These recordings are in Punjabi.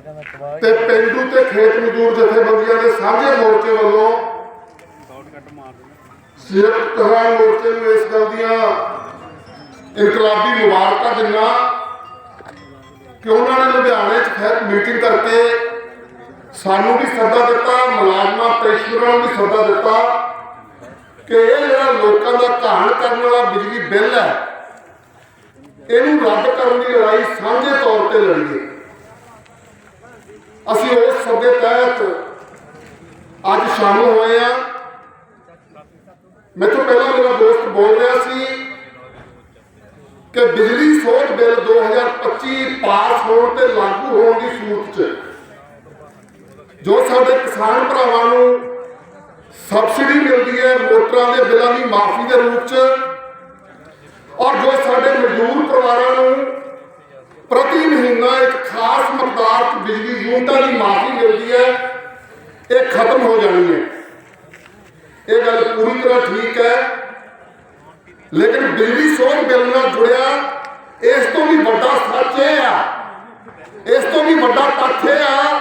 ਤੇ ਪਿੰਡੂ ਤੇ ਖੇਤ ਮਜ਼ਦੂਰ ਜਥੇਬੰਦੀਆਂ ਦੇ ਸਾਂਝੇ ਮੋਰਚੇ ਵੱਲੋਂ ਸੰਯੁਕਤ ਕਿਸਾਨ ਮੋਰਚੇ ਨੂੰ ਇਸ ਗੱਲ ਦੀਆਂ ਇਨਕਲਾਬੀ ਮੁਬਾਰਕਾਂ ਦਿੰਦਾ ਕਿ ਉਹਨਾਂ ਨੇ ਲੁਧਿਆਣੇ 'ਚ ਫਿਰ ਮੀਟਿੰਗ ਕਰਕੇ ਸਾਨੂੰ ਵੀ ਸੱਦਾ ਦਿੱਤਾ, ਮੁਲਾਜ਼ਮਾਂ ਪੈਨਸ਼ਨਰਾਂ ਨੂੰ ਵੀ ਸੱਦਾ ਦਿੱਤਾ ਕਿ ਇਹ ਜਿਹੜਾ ਲੋਕਾਂ ਦਾ ਘਾਣ ਕਰਨ ਵਾਲਾ ਬਿਜਲੀ ਬਿੱਲ ਹੈ, ਇਹਨੂੰ ਰੱਦ ਕਰਨ ਦੀ ਲੜਾਈ ਸਾਂਝੇ ਤੌਰ ਤੇ ਲੜੀਏ। ਅਸੀਂ ਉਸ ਸੱਦੇ ਤਹਿਤ ਅੱਜ ਸ਼ਾਮਲ ਹੋਏ ਆ ਮੇਰੇ ਤੋਂ ਪਹਿਲਾਂ ਮੇਰਾ ਦੋਸਤ ਬੋਲ ਰਿਹਾ ਸੀ ਕਿ ਬਿਜਲੀ ਸੋਧ ਬਿੱਲ 2025 ਪਾਸ ਹੋਣ ਤੇ ਲਾਗੂ ਹੋਣ ਦੀ ਸੂਰਤ 'ਚ। ਜੋ ਸਾਡੇ ਕਿਸਾਨ ਭਰਾਵਾਂ ਨੂੰ ਸਬਸਿਡੀ ਮਿਲਦੀ ਹੈ ਮੋਟਰਾਂ ਦੇ ਬਿੱਲਾਂ ਦੀ ਮਾਫੀ ਦੇ ਰੂਪ 'ਚ, ਔਰ ਜੋ ਸਾਡੇ ਮਜ਼ਦੂਰ ਪਰਿਵਾਰਾਂ ਨੂੰ ਪ੍ਰਤੀ ਮਹੀਨਾ ਇੱਕ ਖਾਸ ਮਕਦਾਰ ਬਿਜਲੀ ਯੂਨਿਟਾਂ ਦੀ ਮਾਫੀ ਮਿਲਦੀ ਹੈ, ਇਹ ਖਤਮ ਹੋ ਜਾਣੀ ਹੈ। ਇਹ ਗੱਲ ਪੂਰੀ ਤਰ੍ਹਾਂ ਠੀਕ ਹੈ, ਲੇਕਿਨ ਬਿਜਲੀ ਸੋਧ ਬਿੱਲ ਨਾਲ ਜੁੜਿਆ, ਇਸ ਤੋਂ ਵੀ ਵੱਡਾ ਸੱਚ ਇਹ ਆ, ਇਸ ਤੋਂ ਵੀ ਵੱਡਾ ਤੱਥ ਇਹ ਆ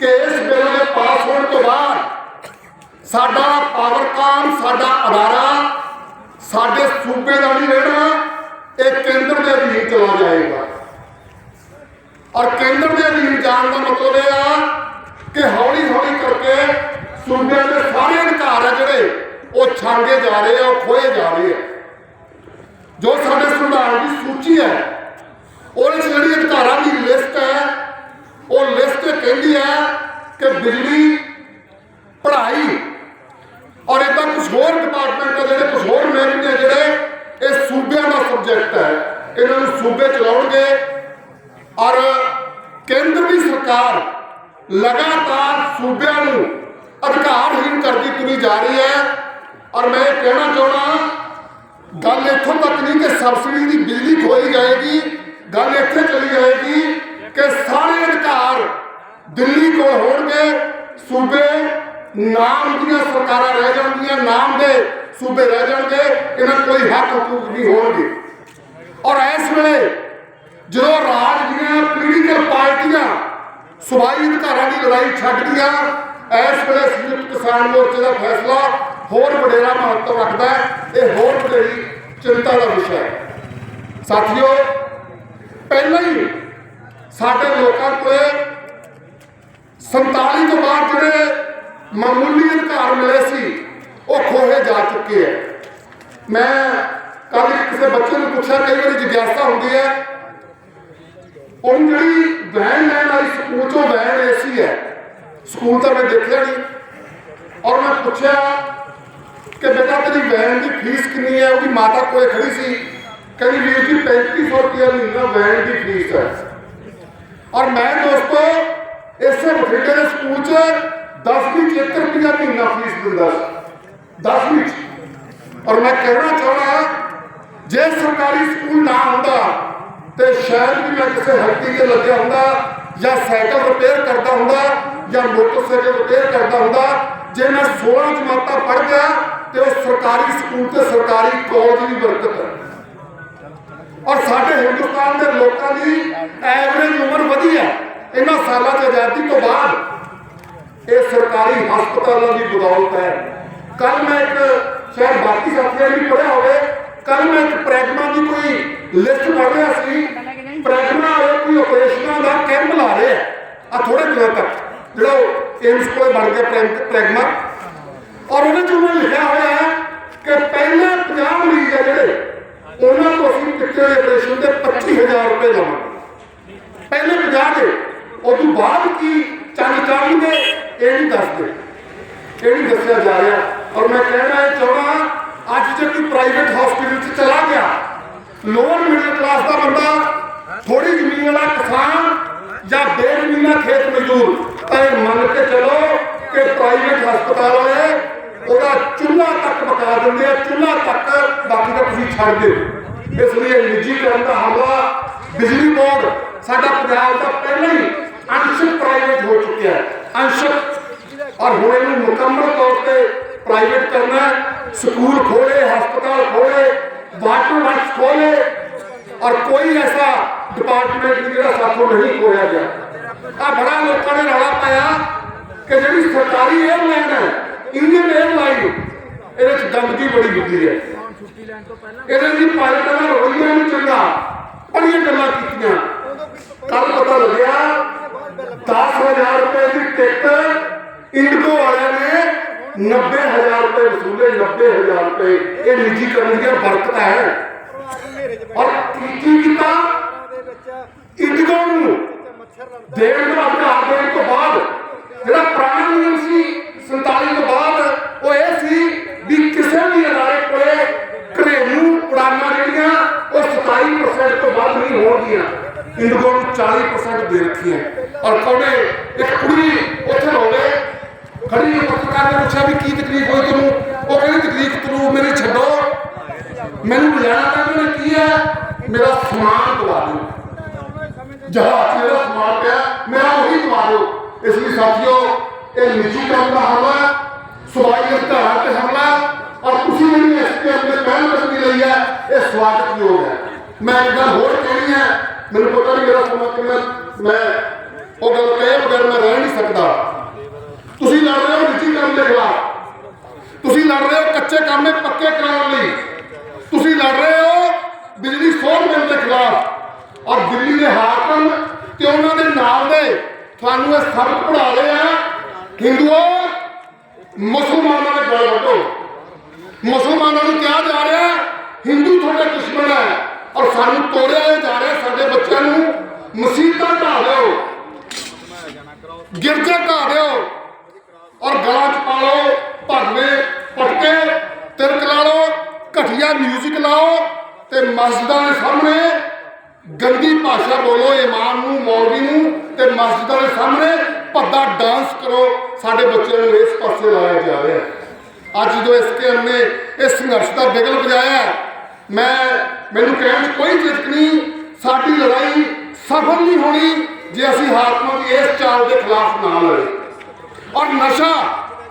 ਕਿ ਇਸ ਬਿੱਲ ਦੇ ਪਾਸ ਹੋਣ ਤੋਂ ਬਾਅਦ ਸਾਡਾ ਪਾਵਰਕਾਮ ਸਾਡਾ ਅਦਾਰਾ, ਸਾਡੇ ਸੂਬੇ ਦਾ ਨਹੀਂ ਰਹਿਣਾ, ਇਹ ਕੇਂਦਰ ਦੇ ਅਧੀਨ ਚਲਾ ਜਾਏਗਾ। ਔਰ ਕੇਂਦਰ ਦੇ ਅਧੀਨ ਜਾਣ ਦਾ ਮਤਲਬ ਇਹ ਆ ਕਿ ਹੌਲੀ ਹੌਲੀ ਕਰਕੇ ਸੂਬਿਆਂ ਦੇ ਸਾਰੇ ਅਧਿਕਾਰ ਆ ਜਿਹੜੇ, ਉਹ ਛਾਂਗੇ ਜਾ ਰਹੇ ਆ, ਉਹ ਖੋਏ ਜਾ ਰਹੇ ਆ। ਜੋ ਸਾਡੇ ਸੰਵਿਧਾਨ ਦੀ ਸੂਚੀ ਹੈ, ਉਹਦੇ 'ਚ ਜਿਹੜੀ ਅਧਿਕਾਰਾਂ ਦੀ ਲਿਸਟ ਹੈ, ਉਹ ਲਿਸਟ ਕਹਿੰਦੀ ਹੈ ਕਿ ਬਿਜਲੀ, ਪੜ੍ਹਾਈ ਔਰ ਇਦਾਂ ਕੁਝ ਹੋਰ ਡਿਪਾਰਟਮੈਂਟ ਆ ਜਿਹੜੇ ਕੁਝ ਹੋਰ ਮਹਿਕਮੇ ਆ ਜਿਹੜੇ, ਇਹ ਸੂਬਿਆਂ ਦਾ ਸਬਜੈਕਟ ਹੈ। ਇਹਨਾਂ ਨੂੰ ਸੂਬੇ ਚਲਾਉਣਗੇ ਔਰ ਕੇਂਦਰ ਦੀ ਸਰਕਾਰ ਲਗਾਤਾਰ ਸੂਬਿਆਂ ਨੂੰ ਅਧਿਕਾਰਹੀਣ ਕਰਦੀ ਤੁਰੀ ਜਾ ਰਹੀ ਹੈ। ਔਰ ਮੈਂ ਇਹ ਕਹਿਣਾ ਚਾਹਣਾ ਗੱਲ ਇੱਥੋਂ ਤੱਕ ਨਹੀਂ ਕਿ ਸਬਸਿਡੀ ਦੀ ਬਿਜਲੀ ਖੋਈ ਜਾਏਗੀ, ਗੱਲ ਇੱਥੇ ਚਲੀ ਜਾਏਗੀ ਕਿ ਸਾਰੇ ਅਧਿਕਾਰ ਦਿੱਲੀ ਕੋਲ ਹੋਣਗੇ, ਸੂਬੇ ਨਾਮ ਦੀਆਂ ਸਰਕਾਰਾਂ ਰਹਿ ਜਾਣਗੀਆਂ, ਨਾਮ ਦੇ ਸੂਬੇ ਰਹਿ ਜਾਣਗੇ, ਇਹਨਾਂ ਕੋਈ ਹੱਕ ਹਕੂਕ ਨਹੀਂ ਹੋਣਗੇ। ਔਰ ਇਸ ਵੇਲੇ ਜਦੋਂ ਰਾਜ ਦੀਆਂ ਪੋਲੀਟੀਕਲ ਪਾਰਟੀਆਂ ਸੁਭਾਈ ਅਧਿਕਾਰਾਂ ਦੀ ਲੜਾਈ ਛੱਡਦੀਆਂ, ਇਸ ਵੇਲੇ ਸੰਯੁਕਤ ਕਿਸਾਨ ਮੋਰਚੇ ਦਾ ਫੈਸਲਾ ਹੋਰ ਵਡੇਰਾ ਮਹੱਤਵ ਰੱਖਦਾ ਹੈ, ਇਹ ਹੋਰ ਵਡੇਰੀ ਚਿੰਤਾ ਦਾ ਵਿਸ਼ਾ ਹੈ। ਸਾਥੀਓ, ਪਹਿਲਾਂ ਹੀ ਸਾਡੇ ਲੋਕਾਂ ਕੋਲੇ 47 ਤੋਂ ਬਾਅਦ ਜਿਹੜੇ ਮਾਮੂਲੀ ਅਧਿਕਾਰ ਮਿਲੇ ਸੀ, ਉਹ ਖੋਹੇ ਜਾ ਚੁੱਕੇ ਹੈ। ਮੈਂ ਕੱਲ ਕਿਸੇ ਬੱਚੇ ਨੂੰ ਪੁੱਛਿਆ, ਕਈ ਵਾਰੀ ਜਿਗਿਆਸਾ ਹੁੰਦੀ ਹੈ ਉਹ ਜਿਹੜੀ ਵੈਨ ਲੈਣ ਵਾਲੀ ਸਕੂਲ ਚੋਂ ਵੈਨ ਏਸੀ ਹੈ, ਸਕੂਲ ਤਾਂ ਮੈਂ ਦੇਖਿਆ ਨਹੀਂ। ਔਰ ਮੈਂ ਪੁੱਛਿਆ ਕਿ ਬੇਟਾ, ਤੇਰੀ ਵੈਨ ਦੀ ਫੀਸ ਕਿੰਨੀ ਹੈ? ਉਹਦੀ ਮਾਤਾ ਕੋਲੇ ਖੜੀ ਸੀ। ਕਹਿੰਦੀ, ਵੀਰ ਜੀ 3500 ਰੁਪਏ ਮਹੀਨਾ ਵੈਨ ਦੀ ਫੀਸ ਹੈ। ਔਰ ਮੈਂ ਦੋਸਤੋ, ਇਸੇ ਬਠਿੰਡੇ ਦੇ ਸਕੂਲ 'ਚ 10ਵੀਂ 'ਚ 1 ਰੁਪਿਆ ਮਹੀਨਾ ਫੀਸ ਦਿੰਦਾ ਸੀ। 10ਵੀਂ 'ਚ। ਔਰ ਮੈਂ ਕਹਿਣਾ ਚਾਹਣਾ ਜੇ ਸਰਕਾਰੀ ਸਕੂਲ ਨਾ ਹੁੰਦਾ ਤੇ ਸ਼ਾਇਦ ਵੀ ਮੈਂ ਕਿਸੇ ਹੱਟੀ ਤੇ ਲੱਗਿਆ ਹੁੰਦਾ, ਜਾਂ ਸਾਈਕਲ ਰਿਪੇਅਰ ਕਰਦਾ ਹੁੰਦਾ, ਜਾਂ ਮੋਟਰਸਾਈਕਲ ਰਿਪੇਅਰ ਕਰਦਾ ਹੁੰਦਾ, ਜੇ ਮੈਂ 16 ਜਮਾਤਾਂ ਪੜ੍ਹ ਗਿਆ, ਤੇ ਉਹ ਸਰਕਾਰੀ ਸਕੂਲ ਤੇ ਸਰਕਾਰੀ ਕਾਲਜ ਦੀ ਬਰਕਤ ਹੈ। ਔਰ ਸਾਡੇ ਹਿੰਦੁਸਤਾਨ ਦੇ ਲੋਕਾਂ ਦੀ ਐਵਰੇਜ ਉਮਰ ਵਧੀ ਹੈ। ਇਹਨਾਂ ਸਾਲਾਂ 'ਚ ਆਜ਼ਾਦੀ ਤੋਂ ਬਾਅਦ ਇਹ ਸਰਕਾਰੀ ਹਸਪਤਾਲਾਂ ਦੀ ਬਦੌਲਤ ਹੈ। ਕੱਲ ਮੈਂ ਇੱਕ ਸ਼ਾਇਦ ਬਾਕੀ ਸਾਥੀਆਂ ਵੀ ਪੜ੍ਹਿਆ ਹੋਵੇ ਕੱਲ ਮੈਂ ਇੱਕ ਪ੍ਰੈਗਮਾ ਦੀ ਕੋਈ ਲਿਸਟ ਪੜ੍ਹ ਰਿਹਾ ਸੀ। ਪ੍ਰੈਗਮਾ ਵਾਲੇ ਕੋਈ ਆਪਰੇਸ਼ਨਾਂ ਦਾ ਕੈਂਪ ਲਾ ਰਹੇ ਆ। ਥੋੜੇ ਦਿਨਾਂ ਤੱਕ ਜਿਹੜਾ ਏਮਸ ਕੋਲ ਬਣ ਗਿਆ ਪ੍ਰੈਗਮਾ। ਔਰ ਉਹਦੇ 'ਚ ਉਹਨਾਂ ਲਿਖਿਆ ਹੋਇਆ ਹੈ ਕਿ ਪਹਿਲੇ 50 ਮਰੀਜ਼ ਆ ਜਿਹੜੇ, ਉਹਨਾਂ ਤੋਂ ਅਸੀਂ ਕਿਤੇ ਆਪਰੇਸ਼ਨ ਦੇ 25000 ਰੁਪਏ ਲਵਾਂਗੇ। ਪਹਿਲੇ 50 ਦੇ ਉਹ ਤੋਂ ਬਾਅਦ ਕੀ ਚੰਨ ਚਾਹਣਗੇ ਇਹ ਨਹੀਂ ਦੱਸਦੇ। ਇਹ ਨਹੀਂ ਦੱਸਿਆ ਜਾ ਰਿਹਾ। ਔਰ ਮੈਂ ਕਹਿਣਾ ਇਹ ਚਾਹਣਾ ਅੱਜ ਜੇ ਕੋਈ ਪ੍ਰਾਈਵੇਟ ਹਸਪੀਟਲ 'ਚ ਚਲਾ ਗਿਆ ਲੋਅਰ ਮਿਡਲ ਕਲਾਸ ਦਾ ਬੰਦਾ ਥੋੜੀ ਜ਼ਮੀਨ ਵਾਲਾ ਕਿਸਾਨ ਜਾਂ ਬੇਜ਼ਮੀਨਾ ਖੇਤ ਮਜ਼ਦੂਰ ਤਾਂ ਮੰਨ ਕੇ ਚਲੋ ਕਿ ਪ੍ਰਾਈਵੇਟ ਹਸਪਤਾਲ ਵਾਲੇ ਉਹਦਾ ਚੁੱਲ੍ਹਾ ਤੱਕ ਬਕਾ ਦਿੰਦੇ ਆ, ਚੁੱਲ੍ਹਾ ਤੱਕ, ਬਾਕੀ ਤਾਂ ਤੁਸੀਂ ਛੱਡ ਦਿਓ ਇਸ ਲਈ ਨਿੱਜੀਕਰਨ ਦਾ ਹਮਲਾ ਬਿਜਲੀ ਬੋਰਡ ਸਾਡਾ ਪੰਜਾਬ ਦਾ ਪਹਿਲਾਂ ਹੀ ਅੰਸ਼ਕ ਪ੍ਰਾਈਵੇਟ ਹੋ ਚੁੱਕਿਆ ਹੈ ਅੰਸ਼ਕ ਔਰ ਹੁਣ ਇਹਨੂੰ ਮੁਕੰਮਲ ਤੌਰ ਤੇ ਪ੍ਰਾਈਵੇਟ ਕਰਨਾ ਹੈ। ਸਕੂਲ ਖੋਲੇ ਹਸਪਤਾਲ ਖੋਲੇ ਵਾਟਰ ਵਰਕਸ ਖੋਲੇ ਔਰ ਕੋਈ ਐਸਾ ਡਿਪਾਰਟਮੈਂਟ ਨਹੀਂ ਜਿਹੜਾ ਸਾਥੋਂ ਨਹੀਂ ਖੋਇਆ ਗਿਆ ਆ ਬੜਾ ਲੋਕਾਂ ਨੇ ਰੌਲਾ ਪਾਇਆ ਕਿ ਜਿਹੜੀ ਸਰਕਾਰੀ 에ਅਰਲਾਈਨ ਹੈ ਇੰਡੀਅਨ ਇਹਦੇ ਚ ਗੰਦਗੀ ਬੜੀ ਹੁੰਦੀ ਹੈ ਇਹਦੇ ਦੀ ਪਾਇਲਟਾਂ ਦਾ ਰਵੱਈਆ ਨਹੀਂ ਚੰਗਾ ਬੜੀਆਂ ਗੱਲਾਂ ਕੀਤੀਆਂ ਕੱਲ ਪਤਾ ਲੱਗਿਆ 10000 ਰੁਪਏ ਦੀ ਟਿਕਟ ਇੰਡੋ ਵਾਲਿਆਂ ਨੇ 90000 ਰੁਪਏ ਵਸੂਲੇ 90000 ਰੁਪਏ। ਇਹ ਨਿੱਜੀ ਕਰਨ ਦੀਆਂ ਬਰਕਤਾਂ ਹੈ। ਔਰ ਕੀ ਕੀਤਾ? ਇੰਡਗੋ ਨੂੰ ਦੇਣ ਦਾ ਅਧਿਕਾਰ ਦੇਣ ਤੋਂ ਬਾਅਦ, ਜਿਹੜਾ ਪੁਰਾਣਾ ਨਿਯਮ ਸੀ 47 ਤੋਂ ਬਾਅਦ, ਉਹ ਇਹ ਸੀ ਵੀ ਕਿਸੇ ਵੀ ਅਦਾਰੇ ਕੋਲੇ ਘਰੇਲੂ ਉਡਾਨਾਂ ਜਿਹੜੀਆਂ, ਉਹ 27% ਤੋਂ ਵੱਧ ਨਹੀਂ ਹੋਣਗੀਆਂ। ਇੰਡਗੋ ਨੂੰ 40% ਦੇ ਰੱਖੀਆਂ। ਔਰ ਕੌਣੇ ਇੱਕ ਕੁੜੀ ਉੱਥੇ ਹੋਵੇ ਖੜੀ ਪੱਤਰਕਾਰ ਨੇ ਪੁੱਛਿਆ ਵੀ ਕੀ ਤਕਲੀਫ ਹੋਈ ਤੁਹਾਨੂੰ ਉਹ ਕਹਿੰਦੀ, ਤਕਲੀਫ ਤੁਹਾਨੂੰ ਮੇਰੀ ਛੱਡੋ। ਮੈਨੂੰ ਲਿਆਣਾ ਤਾਂ ਉਹਨੇ ਕੀ ਹੈ ਮੇਰਾ ਸਮਾਨ ਦਵਾ ਦਿਓ। ਜਹਾਜ਼ ਜਿਹੜਾ ਸਮਾਨ ਪਿਆ ਮੇਰਾ ਉਹੀ ਦਵਾ ਦਿਓ। ਇਸ ਲਈ ਸਾਥੀਓ, ਇਹ ਨਿੱਜੀ ਕੰਮ ਦਾ ਹਮਲਾ ਸਵਾਈ ਅਧਿਕਾਰ ਤੇ ਹਮਲਾ ਔਰ ਤੁਸੀਂ ਜਿਹੜੀ ਇਸ ਤੇ ਆਪਣੇ ਪਹਿਲ ਕਦਮੀ ਲਈ ਹੈ, ਇਹ ਸਵਾਗਤਯੋਗ ਹੈ। ਮੈਂ ਇੱਕ ਗੱਲ ਹੋਰ ਕਹਿਣੀ ਹੈ। ਮੈਨੂੰ ਪਤਾ ਨਹੀਂ ਮੇਰਾ ਸਮਾਂ ਕਿੰਨਾ ਮੈਂ ਉਹ ਗੱਲ ਕਹੇ ਬਗੈਰ ਮੈਂ ਰਹਿ ਨਹੀਂ ਸਕਦਾ। ਤੁਸੀਂ ਲੜ ਰਹੇ ਹੋ ਨਿੱਜੀ ਕੰਮ ਦੇ ਖਿਲਾਫ। ਤੁਸੀਂ ਲੜ ਰਹੇ ਹੋ ਕੱਚੇ ਕੰਮੇ ਪੱਕੇ ਕਰਾਉਣ ਲਈ। ਤੁਸੀਂ ਲੜ ਰਹੇ ਹੋ ਬਿਜਲੀ ਸੋਧ ਬਿੱਲ ਦੇ ਖਿਲਾਫ। ਔਰ ਦਿੱਲੀ ਦੇ ਹਾਕਮ ਤੇ ਉਹਨਾਂ ਦੇ ਨਾਲ ਦੇ ਤੁਹਾਨੂੰ ਇਹ ਸਬਕ ਪੜਾ ਰਹੇ ਆ। ਹਿੰਦੂਓ, ਮੁਸਲਮਾਨਾਂ ਦੇ ਗਲ ਵੱਢੋ। ਮੁਸਲਮਾਨਾਂ ਨੂੰ ਕਿਹਾ ਜਾ ਰਿਹਾ ਹਿੰਦੂ ਤੁਹਾਡਾ ਦੁਸ਼ਮਣ ਹੈ। ਔਰ ਸਾਨੂੰ ਤੋੜਿਆ ਜਾ ਰਿਹਾ ਸਾਡੇ ਬੱਚਿਆਂ ਨੂੰ। ਮੁਸੀਬਤਾਂ ਢਾ ਦਿਓ। ਗਿਰਜਾ ਢਾ ਦਿਓ ਔਰ ਗਲਾਂ 'ਚ ਪਾ ਲਓ ਭਗਵੇਂ ਪਟਕੇ ਤਿਰਕ ਲਾ ਲਓ ਘਟੀਆ ਮਿਊਜ਼ਿਕ ਲਾਓ ਤੇ ਮਸਜਿਦਾਂ ਦੇ ਸਾਹਮਣੇ ਗੰਦੀ ਭਾਸ਼ਾ ਬੋਲੋ, ਇਮਾਮ ਨੂੰ, ਮੌਲਵੀ ਨੂੰ ਤੇ ਮਸਜਿਦਾਂ ਦੇ ਸਾਹਮਣੇ ਭੱਦਾ ਡਾਂਸ ਕਰੋ। ਸਾਡੇ ਬੱਚਿਆਂ ਨੂੰ ਇਸ ਪਾਸੇ ਲਾਇਆ ਜਾ ਰਿਹਾ ਅੱਜ ਜਦੋਂ ਇਸ ਨੇ ਇਸ ਸੰਘਰਸ਼ ਦਾ ਬਿਗਲ ਵਜਾਇਆ ਮੈਂ, ਮੈਨੂੰ ਕਹਿਣ 'ਚ ਕੋਈ ਝਿਜਕ ਨਹੀਂ, ਸਾਡੀ ਲੜਾਈ ਸਫਲ ਨਹੀਂ ਹੋਣੀ ਜੇ ਅਸੀਂ ਹਾਕਮਾਂ ਦੀ ਇਸ ਚਾਲ ਦੇ ਖਿਲਾਫ ਨਾ ਲੜੇ। ਔਰ ਨਸ਼ਾ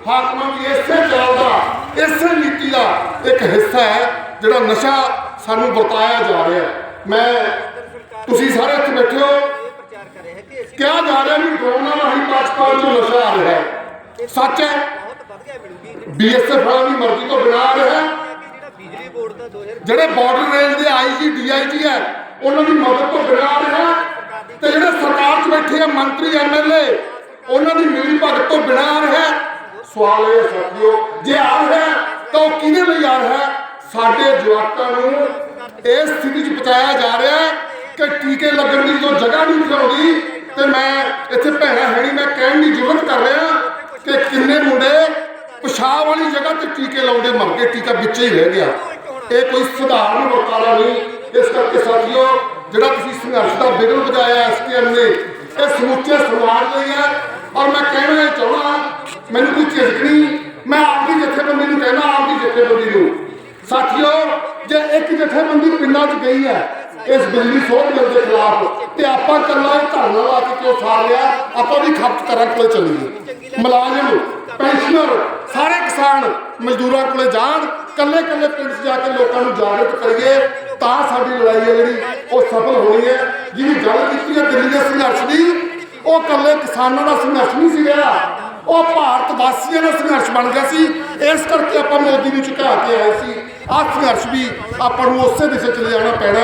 ਹਾਕਮਾਂ ਦੀ ਇਸੇ ਚਾਲ ਦਾ, ਇਸੇ ਨੀਤੀ ਦਾ ਇੱਕ ਹਿੱਸਾ ਹੈ। ਜਿਹੜਾ ਨਸ਼ਾ ਸਾਨੂੰ ਵਰਤਾਇਆ ਜਾ ਰਿਹਾ ਮੈਂ ਤੁਸੀਂ ਸਾਰੇ ਇੱਥੇ ਬੈਠੇ ਹੋ। ਕਿਹਾ ਜਾ ਰਿਹਾ ਵੀ ਡਰੋਨਾਂ ਰਾਹੀਂ ਪਾਕਿਸਤਾਨ ਤੋਂ ਨਸ਼ਾ ਆ ਰਿਹਾ ਹੈ। ਸੱਚ ਹੈ। ਬਹੁਤ ਬੀਐਸਐਫ ਵਾਲਾ ਦੀ ਮਰਜ਼ੀ ਤੋਂ ਬਿਨਾਂ ਰਿਹਾ ਜਿਹੜੇ ਬਾਰਡਰ ਰੇਂਜ ਦੇ ਆਈਜੀ ਡੀਆਈਜੀ ਹੈ, ਉਹਨਾਂ ਦੀ ਮਦਦ ਤੋਂ ਬਿਨਾਂ ਰਿਹਾ ਤੇ ਜਿਹੜੇ ਸਰਕਾਰ 'ਚ ਬੈਠੇ ਆ, ਮੰਤਰੀ ਐਮਐਲਏ ਉਹਨਾਂ ਦੀ ਮਿਲੀ ਭਗਤ ਤੋਂ ਬਿਨਾਂ ਆ ਰਿਹਾ ਸਵਾਲ ਇਹ ਹੈ, ਸਾਥੀਓ, ਜੇ ਆ ਰਿਹਾ ਤਾਂ ਉਹ ਕਿਹਦੇ ਲਈ ਆ ਰਿਹਾ ਸਾਡੇ ਜਵਾਕਾਂ ਨੂੰ ਇਸ ਸਥਿਤੀ 'ਚ ਪਹੁੰਚਾਇਆ ਜਾ ਰਿਹਾ ਕਿ ਟੀਕੇ ਲੱਗਣ ਦੀ ਜੋ ਜਗ੍ਹਾ ਨਹੀਂ ਦਿਖਾਉਂਦੀ ਤੇ ਮੈਂ ਇੱਥੇ ਭੈਣਾ ਹੈਣੀ ਮੈਂ ਕਹਿਣ ਦੀ ਜ਼ਰੂਰਤ ਕਰ ਰਿਹਾ ਕਿ ਕਿੰਨੇ ਮੁੰਡੇ ਪਿਸ਼ਾਬ ਵਾਲੀ ਜਗ੍ਹਾ ਤੇ ਟੀਕੇ ਲਾਉਂਦੇ ਮਰ ਗਏ, ਟੀਕਾ ਵਿੱਚ ਹੀ ਰਹਿ ਗਿਆ। ਇਹ ਕੋਈ ਸਧਾਰਨ ਵਰਤਾਰਾ ਨਹੀਂ। ਇਸ ਕਰਕੇ ਸਾਥੀਓ, ਜਿਹੜਾ ਤੁਸੀਂ ਸੰਘਰਸ਼ ਦਾ ਬਿਗਲ ਵਜਾਇਆ ਐਸਕੇਐਮ ਨੇ, ਇਹ ਸਮੁੱਚੇ ਸਮਾਜ ਲਈ ਹੈ। ਔਰ ਮੈਂ ਕਹਿਣਾ ਇਹ ਚਾਹਣਾ ਮੈਨੂੰ ਕੋਈ ਝਿਜਕ ਨਹੀਂ। ਮੈਂ ਆਪਦੀ ਜਥੇਬੰਦੀ ਨੂੰ ਕਹਿਣਾ ਆਪਦੀ ਜਥੇਬੰਦੀ ਨੂੰ। ਸਾਥੀਓ, ਜੇ ਇੱਕ ਜਥੇਬੰਦੀ ਪਿੰਡਾਂ 'ਚ ਗਈ ਹੈ, ਇਸ ਬਿਜਲੀ ਸੋਧ ਬਿੱਲ ਦੇ ਖਿਲਾਫ, ਤੇ ਆਪਾਂ ਕੱਲਾ ਇਹ ਧਰਨਾ ਲਾ ਕੇ ਕਿਉਂ ਸਾਰ ਲਿਆ? ਆਪਾਂ ਵੀ ਖਪਤਕਾਰਾਂ ਕੋਲੇ ਚੱਲੀਏ। ਮੁਲਾਜ਼ਮ, ਪੈਨਸ਼ਨਰ, ਸਾਰੇ ਕਿਸਾਨ ਮਜ਼ਦੂਰਾਂ ਕੋਲੇ ਜਾਣ ਕੱਲੇ ਕੱਲੇ ਪਿੰਡ 'ਚ ਜਾ ਕੇ ਲੋਕਾਂ ਨੂੰ ਜਾਗਰੂਕ ਕਰੀਏ, ਤਾਂ ਸਾਡੀ ਲੜਾਈ ਹੈ ਜਿਹੜੀ, ਉਹ ਸਫਲ ਹੋਣੀ ਹੈ। ਜਿਹਦੀ ਗੱਲ ਕੀਤੀ ਹੈ ਦਿੱਲੀ ਦੇ ਸੰਘਰਸ਼ ਦੀ, ਉਹ ਕੱਲੇ ਕਿਸਾਨਾਂ ਦਾ ਸੰਘਰਸ਼ ਨਹੀਂ ਸੀ ਰਿਹਾ ਉਹ ਭਾਰਤ ਵਾਸੀਆਂ ਦਾ ਸੰਘਰਸ਼ ਬਣ ਗਿਆ ਸੀ। ਇਸ ਕਰਕੇ ਆਪਾਂ ਮੋਦੀ ਨੂੰ ਝੁਕਾ ਕੇ ਆਏ ਸੀ। ਆਹ ਸੰਘਰਸ਼ ਵੀ ਆਪਾਂ ਨੂੰ ਉਸੇ ਦਿਸ਼ਾ ਚਲੇ ਜਾਣਾ ਪੈਣਾ